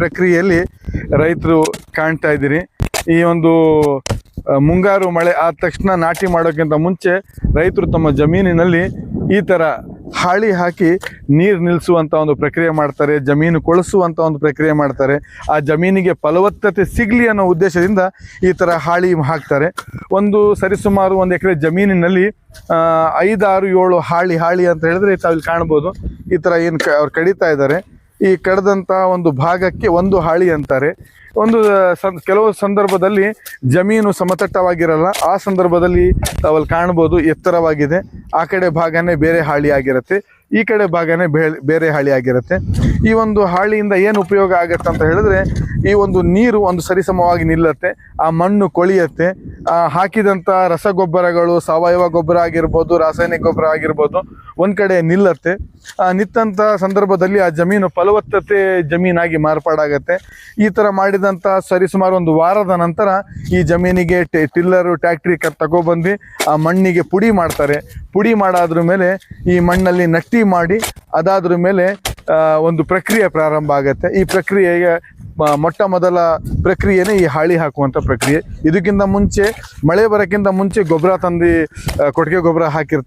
ಪ್ರಕ್ರಿಯೆಯಲ್ಲಿ ರೈತರು ಕಾಣ್ತಾ ಇದ್ದೀರಿ. ಈ ಒಂದು ಮುಂಗಾರು ಮಳೆ ಆದ ತಕ್ಷಣ ನಾಟಿ ಮಾಡೋಕ್ಕಿಂತ ಮುಂಚೆ ರೈತರು ತಮ್ಮ ಜಮೀನಿನಲ್ಲಿ ಈ ಥರ ಹಾಳಿ ಹಾಕಿ ನೀರು ನಿಲ್ಲಿಸುವಂಥ ಒಂದು ಪ್ರಕ್ರಿಯೆ ಮಾಡ್ತಾರೆ, ಜಮೀನು ಕೊಳಿಸುವಂಥ ಒಂದು ಪ್ರಕ್ರಿಯೆ ಮಾಡ್ತಾರೆ. ಆ ಜಮೀನಿಗೆ ಫಲವತ್ತತೆ ಸಿಗಲಿ ಅನ್ನೋ ಉದ್ದೇಶದಿಂದ ಈ ಥರ ಹಾಳಿ ಹಾಕ್ತಾರೆ. ಒಂದು ಸರಿಸುಮಾರು ಒಂದು ಎಕರೆ ಜಮೀನಿನಲ್ಲಿ ಐದಾರು ಏಳು ಹಾಳಿ ಹಾಳಿ ಅಂತ ಹೇಳಿದ್ರೆ ತಾವಿಲ್ಲಿ ಕಾಣ್ಬೋದು. ಈ ಥರ ಏನು ಅವ್ರು ಕಡಿತಾ ಇದ್ದಾರೆ. ಈ ಕಡ್ದಂಥ ಒಂದು ಭಾಗಕ್ಕೆ ಒಂದು ಹಾಳಿ ಅಂತಾರೆ. ಒಂದು ಕೆಲವು ಸಂದರ್ಭದಲ್ಲಿ ಜಮೀನು ಸಮತಟ್ಟವಾಗಿರಲ್ಲ, ಆ ಸಂದರ್ಭದಲ್ಲಿ ಅವಲ್ಲಿ ಕಾಣ್ಬೋದು ಎತ್ತರವಾಗಿದೆ. ಆ ಕಡೆ ಭಾಗನೇ ಬೇರೆ ಹಾಳಿ ಆಗಿರುತ್ತೆ. ಈ ಕಡೆ ಭಾಗನೇ ಬೇರೆ ಹಾಳಿ ಆಗಿರುತ್ತೆ. ಈ ಒಂದು ಹಾಳಿಯಿಂದ ಏನು ಉಪಯೋಗ ಆಗತ್ತೆ ಅಂತ ಹೇಳಿದ್ರೆ, ಈ ಒಂದು ನೀರು ಒಂದು ಸರಿಸಮವಾಗಿ ನಿಲ್ಲತ್ತೆ, ಆ ಮಣ್ಣು ಕೊಳಿಯತ್ತೆ ಆ ಹಾಕಿದಂಥ ರಸಗೊಬ್ಬರಗಳು, ಸಾವಯವ ಗೊಬ್ಬರ ಆಗಿರ್ಬೋದು, ರಾಸಾಯನಿಕ ಗೊಬ್ಬರ ಆಗಿರ್ಬೋದು, ಒಂದು ಕಡೆ ನಿಲ್ಲತ್ತೆ. ನಿಂತ ನಿತ್ತಂಥ ಸಂದರ್ಭದಲ್ಲಿ ಆ ಜಮೀನು ಫಲವತ್ತತೆ ಜಮೀನಾಗಿ ಮಾರ್ಪಾಡಾಗತ್ತೆ. ಈ ತರ ಮಾಡಿದಂತ ಸರಿಸುಮಾರು ಒಂದು ವಾರದ ನಂತರ ಈ ಜಮೀನಿಗೆ ಟಿಲ್ಲರ್, ಟ್ಯಾಕ್ಟ್ರಿ ತಗೊಬಂದು ಆ ಮಣ್ಣಿಗೆ ಪುಡಿ ಮಾಡ್ತಾರೆ. ಪುಡಿ ಮಾಡಾದ್ರ ಮೇಲೆ ಈ ಮಣ್ಣಲ್ಲಿ ನಟ್ಟಿ ಮಾಡಿ, ಅದಾದ್ರ ಮೇಲೆ ಒಂದು ಪ್ರಕ್ರಿಯೆ ಪ್ರಾರಂಭ ಆಗುತ್ತೆ. ಈ ಪ್ರಕ್ರಿಯೆಗೆ ಮೊಟ್ಟ ಮೊದಲ ಪ್ರಕ್ರಿಯೆನೇ ಈ ಹಾಳಿ ಹಾಕುವಂಥ ಪ್ರಕ್ರಿಯೆ. ಇದಕ್ಕಿಂತ ಮುಂಚೆ ಮಳೆ ಬರೋಕ್ಕಿಂತ ಮುಂಚೆ ಗೊಬ್ಬರ ತಂದು ಕೊಟ್ಟಿಗೆ ಗೊಬ್ಬರ ಹಾಕಿರ್ತಾರೆ.